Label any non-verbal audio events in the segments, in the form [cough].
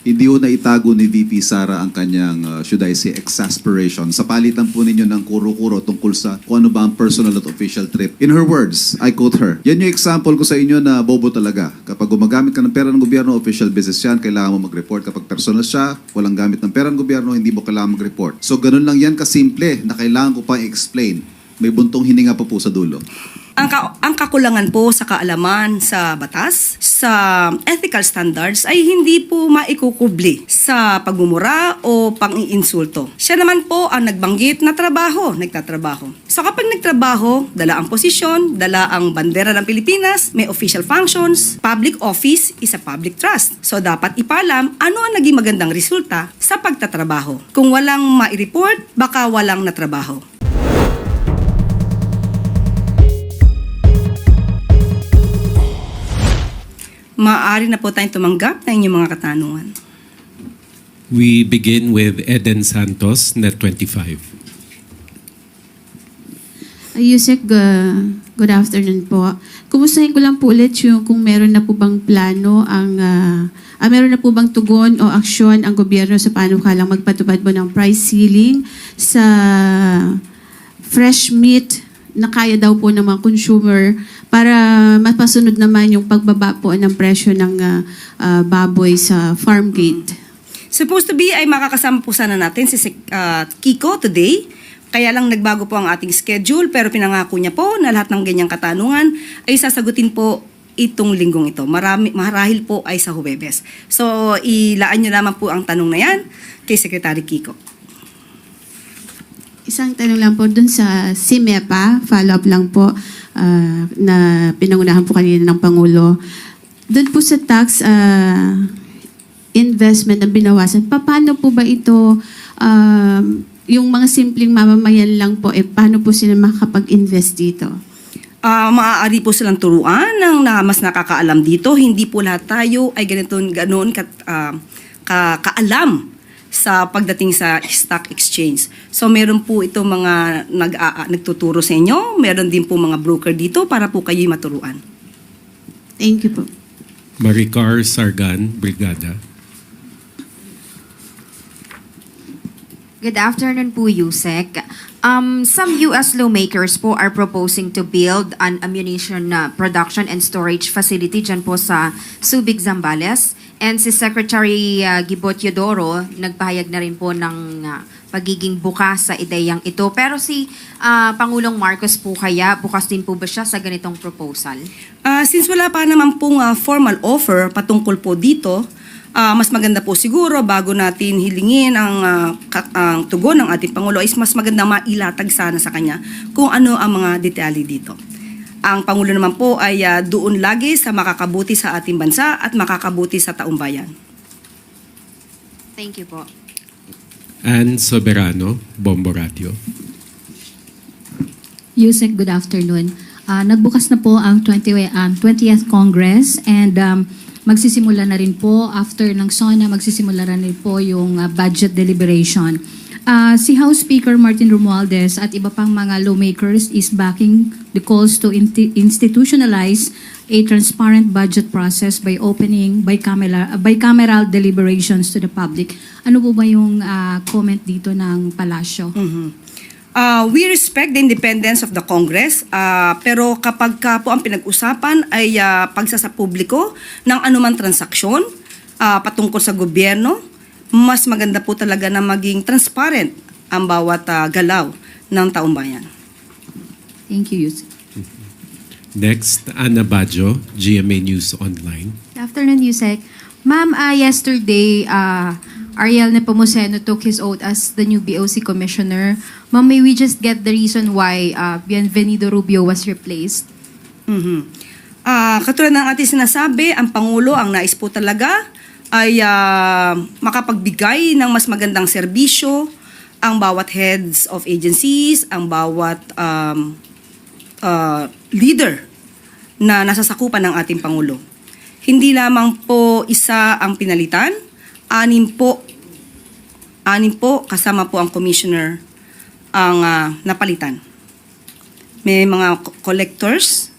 Hindi ho naitago ni VP Sara ang kanyang, uh, should I say, exasperation sa palitan po ninyo ng kuro-kuro tungkol sa kung ano ba ang personal at official trip. In her words, I quote her, yan yung example ko sa inyo na bobo talaga. Kapag gumagamit ka ng pera ng gobyerno, official business yan, kailangan mo mag-report. Kapag personal siya, walang gamit ng pera ng gobyerno, hindi mo kailangan mag-report. So ganun lang yan kasimple na kailangan ko pang explain. May buntong hininga pa po sa dulo. Ang, ka- ang kakulangan po sa kaalaman sa batas, sa ethical standards ay hindi po maikukubli sa pagmumura o pang-iinsulto. Siya naman po ang nagbanggit na trabaho, nagtatrabaho. So kapag nagtrabaho, dala ang posisyon, dala ang bandera ng Pilipinas, may official functions, public office is a public trust. So dapat ipalam ano ang naging magandang resulta sa pagtatrabaho. Kung walang ma-report, baka walang natrabaho. Maaari na po tayong tumanggap ng inyong mga katanungan. We begin with Eden Santos, Net 25. Uh, Yusek, uh, good afternoon po. Kumustahin ko lang po ulit yung kung meron na po bang plano ang uh, ah, meron na po bang tugon o aksyon ang gobyerno sa paano kalang magpatupad po ng price ceiling sa fresh meat na kaya daw po ng mga consumer para mapasunod naman yung pagbaba po ng presyo ng uh, uh, baboy sa farm gate. Supposed to be ay makakasama po sana natin si ah, Kiko today. Kaya lang nagbago po ang ating schedule pero pinangako niya po na lahat ng ganyang katanungan ay sasagutin po itong linggong ito. Marami, marahil po ay sa Huwebes. So, ilaan niyo naman po ang tanong na yan kay Secretary Kiko. Isang tanong lang po dun sa CIMEPA, follow-up lang po ah, na pinangunahan po kanina ng Pangulo. Doon po sa tax ah, investment na binawasan, pa- paano po ba ito, um, yung mga simpleng mamamayan lang po, eh, paano po sila makakapag-invest dito? Ah, maaari po silang turuan ng na mas nakakaalam dito. Hindi po lahat tayo ay ganito ganoon ka, ah, ka, kaalam sa pagdating sa stock exchange. So meron po ito mga nag, ah, nagtuturo sa inyo, meron din po mga broker dito para po kayo'y maturuan. Thank you po. Maricar Sargan, Brigada. Good afternoon po, Yusek. Um, some U.S. lawmakers po are proposing to build an ammunition uh, production and storage facility dyan po sa Subic, Zambales. And si Secretary uh, Gibot Yodoro, nagpahayag na rin po ng uh, pagiging bukas sa ideyang ito. Pero si uh, Pangulong Marcos po kaya, bukas din po ba siya sa ganitong proposal? Ah, since wala pa naman pong ah, formal offer patungkol po dito, ah, mas maganda po siguro bago natin hilingin ang, ka- ang tugon ng ating Pangulo is mas maganda mailatag sana sa kanya kung ano ang mga detalye dito. Ang Pangulo naman po ay ah, doon lagi sa makakabuti sa ating bansa at makakabuti sa taong bayan. Thank you po. Ann Soberano, Bombo Radio. Yusek, good afternoon. Ah, nagbukas na po ang 20, um, 20th Congress and um, magsisimula na rin po after ng SONA, magsisimula na rin po yung ah, budget deliberation. Ah, si House Speaker Martin Romualdez at iba pang mga lawmakers is backing the calls to inti- institutionalize a transparent budget process by opening bicameral, bicameral deliberations to the public. Ano po ba yung ah, comment dito ng palasyo? Uh, we respect the independence of the Congress, uh, pero kapag ka po ang pinag-usapan ay uh, pagsasapubliko ng anumang transaksyon uh, patungkol sa gobyerno, mas maganda po talaga na maging transparent ang bawat uh, galaw ng taong bayan. Thank you, Yusek. Next, Ana Bajo, GMA News Online. Good afternoon, Yusek. Ma'am, uh, yesterday, uh, Ariel Nepomuceno took his oath as the new BOC commissioner. Ma'am, may we just get the reason why uh, Bienvenido Rubio was replaced? Mhm. Ah, katulad ng ating sinasabi, ang Pangulo, ang nais po talaga ay ah, makapagbigay ng mas magandang serbisyo ang bawat heads of agencies, ang bawat um, ah, leader na nasasakupan ng ating Pangulo. Hindi lamang po isa ang pinalitan, anim po, anim po kasama po ang commissioner ang ah, napalitan. May mga co- collectors,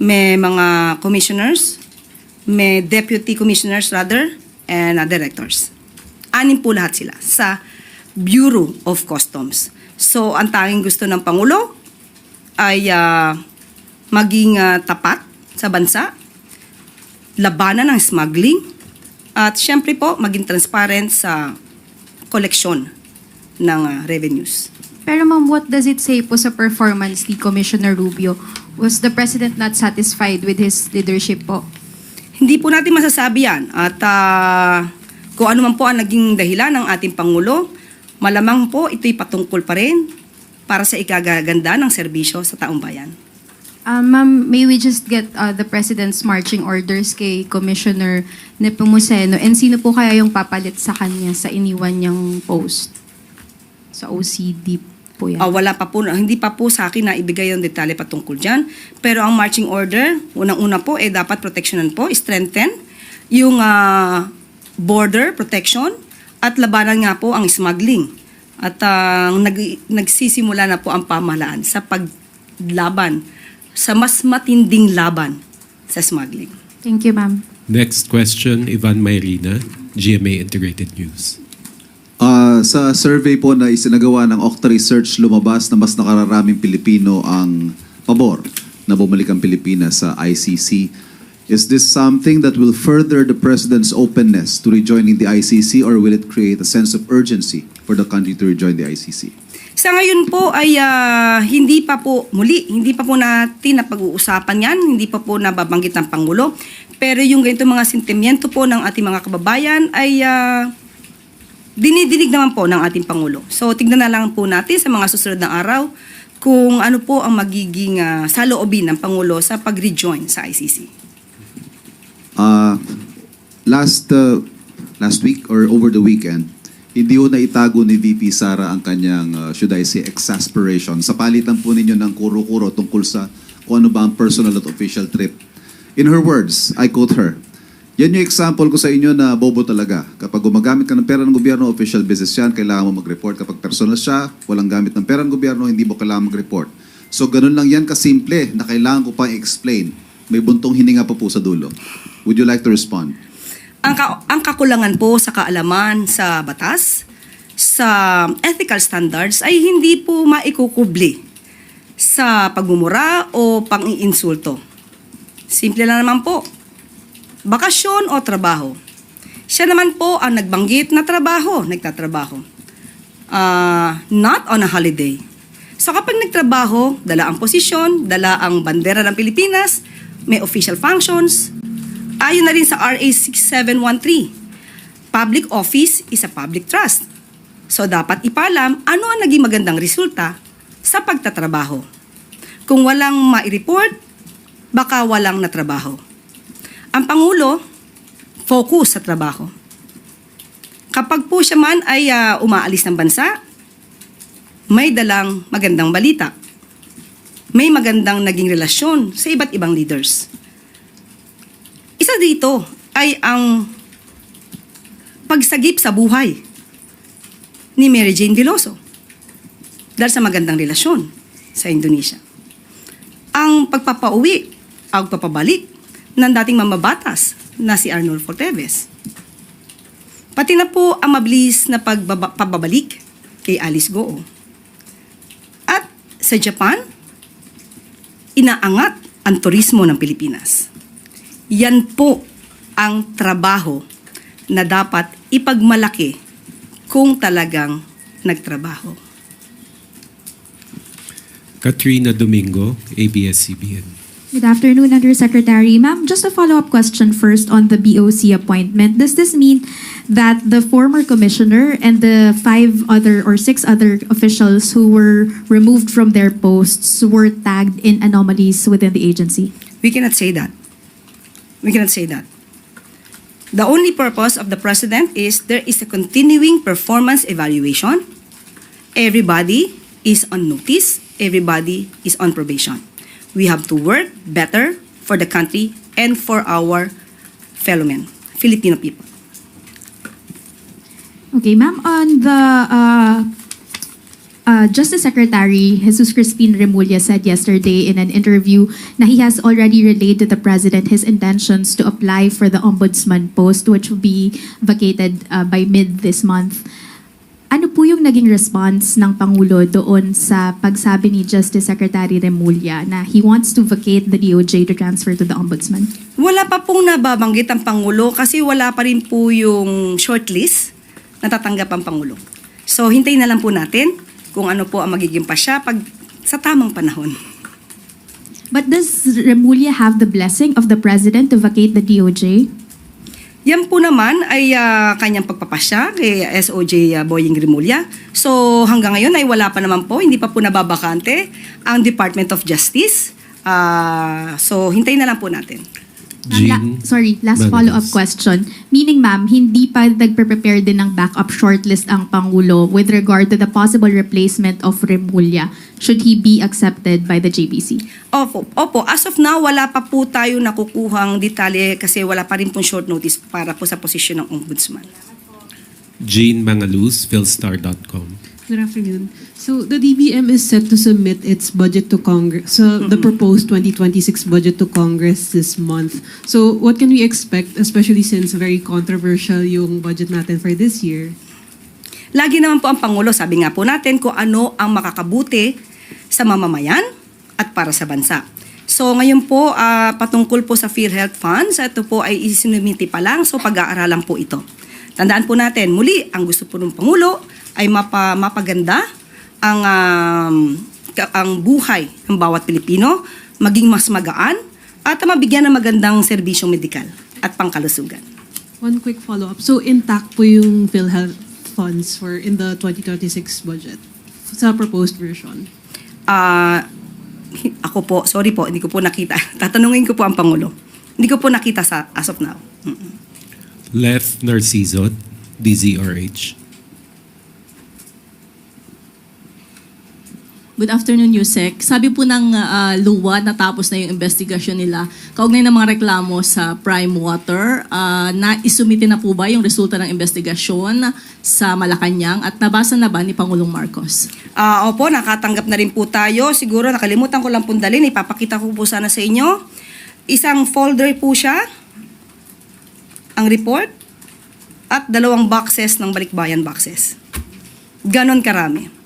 may mga commissioners, may deputy commissioners rather, and uh, directors. Anim po lahat sila sa Bureau of Customs. So, ang tanging gusto ng Pangulo ay ah, maging ah, tapat sa bansa, labanan ng smuggling, at syempre po, maging transparent sa koleksyon ng ah, revenues. Pero ma'am, what does it say po sa performance ni Commissioner Rubio? Was the President not satisfied with his leadership po? Hindi po natin masasabi yan. At ah, kung ano man po ang naging dahilan ng ating Pangulo, malamang po ito'y patungkol pa rin para sa ikagaganda ng serbisyo sa taong bayan. Uh, ma'am, may we just get uh, the President's marching orders kay Commissioner Nepomuceno? And sino po kaya yung papalit sa kanya sa iniwan niyang post? Sa OCD po yan. Ah, wala pa po, hindi pa po sa akin na ibigay yung detalye patungkol dyan. Pero ang marching order, unang-una po, eh dapat proteksyonan po, strengthen yung ah, border protection at labanan nga po ang smuggling. At ah, nag, nagsisimula na po ang pamahalaan sa paglaban, sa mas matinding laban sa smuggling. Thank you, ma'am. Next question, Ivan Mayrina, GMA Integrated News. Sa survey po na isinagawa ng Okta Research, lumabas na mas nakararaming Pilipino ang pabor na bumalik ang Pilipinas sa ICC. Is this something that will further the President's openness to rejoining the ICC or will it create a sense of urgency for the country to rejoin the ICC? Sa ngayon po ay ah, hindi pa po muli, hindi pa po natin na pag-uusapan yan, hindi pa po nababanggit ng Pangulo. Pero yung ganito mga sentimiento po ng ating mga kababayan ay ah, dinidinig naman po ng ating Pangulo. So tignan na lang po natin sa mga susunod na araw kung ano po ang magiging ah, saloobin ng Pangulo sa pag-rejoin sa ICC. Uh, last uh, last week or over the weekend, hindi ho naitago ni VP Sara ang kanyang, uh, should I say, exasperation sa palitan po ninyo ng kuro-kuro tungkol sa kung ano ba ang personal at official trip. In her words, I quote her, yan yung example ko sa inyo na bobo talaga. Kapag gumagamit ka ng pera ng gobyerno, official business yan, kailangan mo mag-report. Kapag personal siya, walang gamit ng pera ng gobyerno, hindi mo kailangan mag-report. So ganun lang yan kasimple na kailangan ko pang explain. May buntong hininga pa po sa dulo. Would you like to respond? Ang, ka- ang kakulangan po sa kaalaman sa batas, sa ethical standards ay hindi po maikukubli sa pagmumura o pang-iinsulto. Simple lang naman po. Bakasyon o trabaho. Siya naman po ang nagbanggit na trabaho, nagtatrabaho. Ah, not on a holiday. So kapag nagtrabaho, dala ang posisyon, dala ang bandera ng Pilipinas, may official functions, ayon na rin sa RA 6713. Public office is a public trust. So dapat ipalam ano ang naging magandang resulta sa pagtatrabaho. Kung walang mai-report, baka walang natrabaho. Ang Pangulo, focus sa trabaho. Kapag po siya man ay ah, umaalis ng bansa, may dalang magandang balita. May magandang naging relasyon sa iba't ibang leaders. Isa dito ay ang pagsagip sa buhay ni Mary Jane Veloso dahil sa magandang relasyon sa Indonesia. Ang pagpapauwi, ang pagpapabalik ng dating mamabatas na si Arnulfo Teves. Pati na po ang mabilis na pagbaba- pagbabalik kay Alice Goo. At sa Japan, inaangat ang turismo ng Pilipinas. Yan po ang trabaho na dapat ipagmalaki kung talagang nagtrabaho. Katrina Domingo, ABS-CBN. Good afternoon, Undersecretary. Ma'am, just a follow-up question first on the BOC appointment. Does this mean that the former commissioner and the five other or six other officials who were removed from their posts were tagged in anomalies within the agency? We cannot say that. We cannot say that. The only purpose of the president is there is a continuing performance evaluation. Everybody is on notice. Everybody is on probation. We have to work better for the country and for our fellow men, Filipino people. Okay, ma'am, on the uh, uh, Justice Secretary Jesus Crispin Remulla said yesterday in an interview that he has already relayed to the President his intentions to apply for the Ombudsman post which will be vacated uh, by mid this month. Ano po yung naging response ng Pangulo doon sa pagsabi ni Justice Secretary Remulla na he wants to vacate the DOJ to transfer to the Ombudsman? Wala pa pong nababanggit ang Pangulo kasi wala pa rin po yung shortlist na tatanggap ang Pangulo. So, hintayin na lang po natin kung ano po ang magiging pasya pag sa tamang panahon. But does Remulla have the blessing of the President to vacate the DOJ? Yan po naman ay ah, kanyang pagpapasya kay SOJ ah, Boying Rimulya. So hanggang ngayon ay wala pa naman po, hindi pa po nababakante ang Department of Justice. Ah, so hintayin na lang po natin. Jean la- sorry, last follow-up question. Meaning, ma'am, hindi pa nagpe-prepare din ng backup shortlist ang Pangulo with regard to the possible replacement of Remulla should he be accepted by the JBC? Opo, opo, as of now wala pa po tayo nakukuhang detalye kasi wala pa rin pong short notice para po sa posisyon ng ombudsman. Jean Mangaluz, philstar.com. Good afternoon. So the DBM is set to submit its budget to Congress, so the proposed 2026 budget to Congress this month. So what can we expect, especially since very controversial yung budget natin for this year? Lagi naman po ang Pangulo, sabi nga po natin kung ano ang makakabuti sa mamamayan at para sa bansa. So ngayon po, ah, patungkol po sa PhilHealth Funds, ito po ay isinumiti pa lang, so pag-aaralan po ito. Tandaan po natin, muli, ang gusto po ng Pangulo ay mapa, mapaganda ang, um, ka- ang buhay ng bawat Pilipino, maging mas magaan, at mabigyan ng magandang serbisyong medikal at pangkalusugan. One quick follow-up. So intact po yung PhilHealth funds for in the 2026 budget sa proposed version? Ah, hi- ako po, sorry po, hindi ko po nakita. [laughs] Tatanungin ko po ang Pangulo. Hindi ko po nakita sa as of now. Mm-mm. Lef Narciso, DZRH. Good afternoon, Yusek. Sabi po ng ah, luwa, natapos na yung investigasyon nila. Kaugnay ng mga reklamo sa Prime Water, ah, na isumite na po ba yung resulta ng investigasyon sa Malacanang at nabasa na ba ni Pangulong Marcos? Ah, opo, nakatanggap na rin po tayo. Siguro nakalimutan ko lang pundalin, ipapakita ko po sana sa inyo. Isang folder po siya, ang report, at dalawang boxes ng balikbayan boxes. Ganon karami.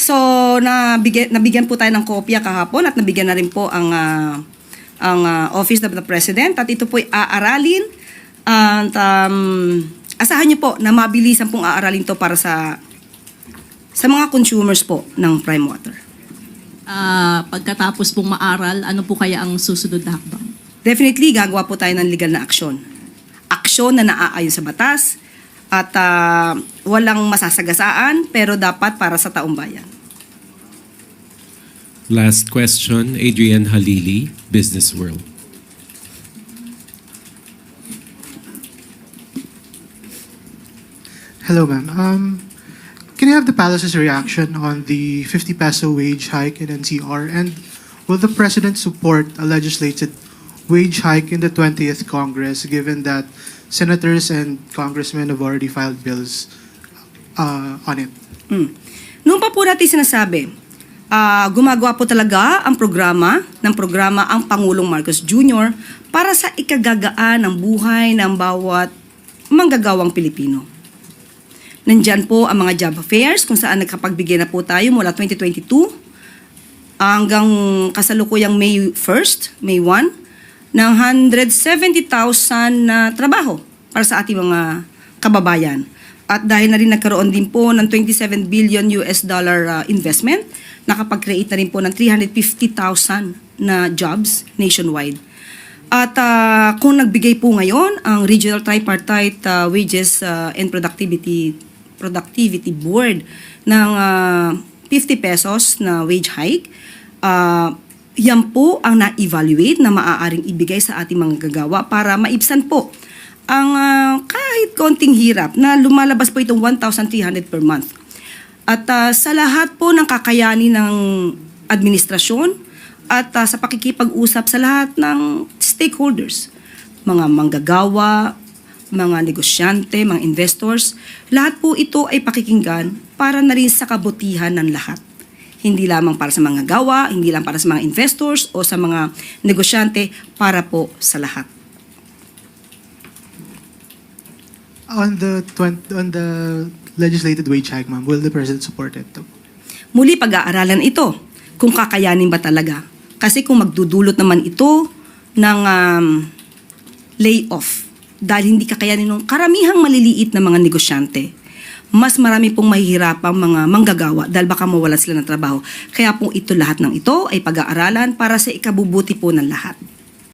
So, nabigyan, nabigyan po tayo ng kopya kahapon at nabigyan na rin po ang, ah, ang ah, Office of the President at ito po ay aaralin at um, asahan niyo po na mabilisan pong aaralin to para sa sa mga consumers po ng Prime Water. Ah, pagkatapos pong maaral, ano po kaya ang susunod na hakbang? Definitely, gagawa po tayo ng legal na aksyon. Aksyon na naaayon sa batas at ah, walang masasagasaan pero dapat para sa taong bayan. Last question, Adrian Halili, Business World. Hello, ma'am. Um, can I have the palace's reaction on the 50 peso wage hike in NCR? And will the president support a legislated wage hike in the 20th Congress, given that senators and congressmen have already filed bills uh, on it? Mm. Noon pa po natin sinasabi, ah, gumagawa po talaga ang programa ng programa ang Pangulong Marcos Jr. para sa ikagagaan ng buhay ng bawat manggagawang Pilipino. Nandyan po ang mga job fairs kung saan nagkapagbigay na po tayo mula 2022 hanggang kasalukuyang May 1st, May 1, ng 170,000 na trabaho para sa ating mga kababayan. At dahil na rin nagkaroon din po ng 27 billion US dollar uh, investment, nakapag-create na rin po ng 350,000 na jobs nationwide. At uh, kung nagbigay po ngayon ang Regional Tripartite uh, Wages uh, and Productivity Productivity Board ng uh, 50 pesos na wage hike, uh, yan po ang na-evaluate na maaaring ibigay sa ating mga gagawa para maibsan po ang ah, kahit konting hirap na lumalabas po itong 1,300 per month. At ah, sa lahat po ng kakayani ng administrasyon at ah, sa pakikipag-usap sa lahat ng stakeholders, mga manggagawa, mga negosyante, mga investors, lahat po ito ay pakikinggan para na rin sa kabutihan ng lahat. Hindi lamang para sa mga gawa, hindi lang para sa mga investors o sa mga negosyante, para po sa lahat. On the 20, on the legislated wage hike, ma'am, will the president support it? Muli pag-aaralan ito kung kakayanin ba talaga. Kasi kung magdudulot naman ito ng um, layoff dahil hindi kakayanin ng karamihang maliliit na mga negosyante, mas marami pong mahihirapang mga manggagawa dahil baka mawalan sila ng trabaho. Kaya po ito lahat ng ito ay pag-aaralan para sa ikabubuti po ng lahat.